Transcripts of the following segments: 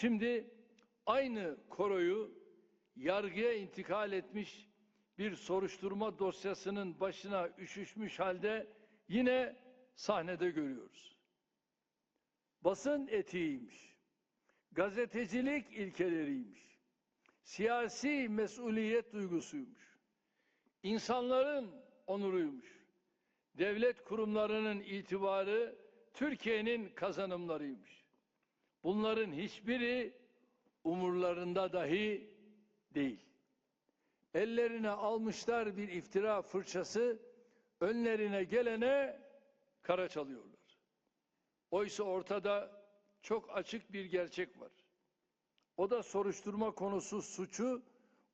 Şimdi aynı koroyu yargıya intikal etmiş bir soruşturma dosyasının başına üşüşmüş halde yine sahnede görüyoruz. Basın etiğiymiş, gazetecilik ilkeleriymiş, siyasi mesuliyet duygusuymuş, insanların onuruymuş, devlet kurumlarının itibarı Türkiye'nin kazanımlarıymış. Bunların hiçbiri umurlarında dahi değil. Ellerine almışlar bir iftira fırçası, önlerine gelene kara çalıyorlar. Oysa ortada çok açık bir gerçek var. O da soruşturma konusu suçu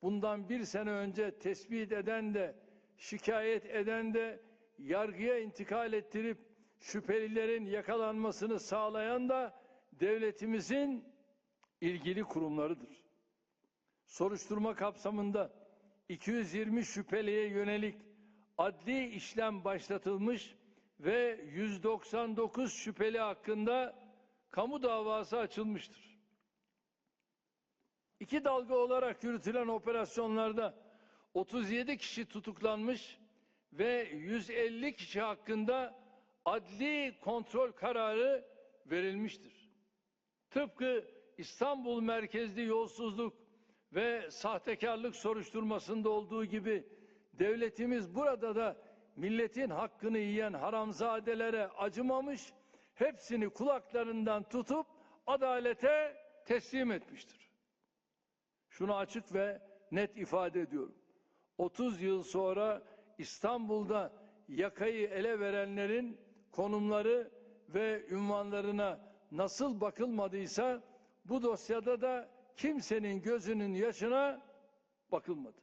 bundan bir sene önce tespit eden de şikayet eden de yargıya intikal ettirip şüphelilerin yakalanmasını sağlayan da devletimizin ilgili kurumlarıdır. Soruşturma kapsamında 220 şüpheliye yönelik adli işlem başlatılmış ve 199 şüpheli hakkında kamu davası açılmıştır. İki dalga olarak yürütülen operasyonlarda 37 kişi tutuklanmış ve 150 kişi hakkında adli kontrol kararı verilmiştir. Tıpkı İstanbul merkezli yolsuzluk ve sahtekarlık soruşturmasında olduğu gibi devletimiz burada da milletin hakkını yiyen haramzadelere acımamış, hepsini kulaklarından tutup adalete teslim etmiştir. Şunu açık ve net ifade ediyorum. 30 yıl sonra İstanbul'da yakayı ele verenlerin konumları ve ünvanlarına nasıl bakılmadıysa bu dosyada da kimsenin gözünün yaşına bakılmadı.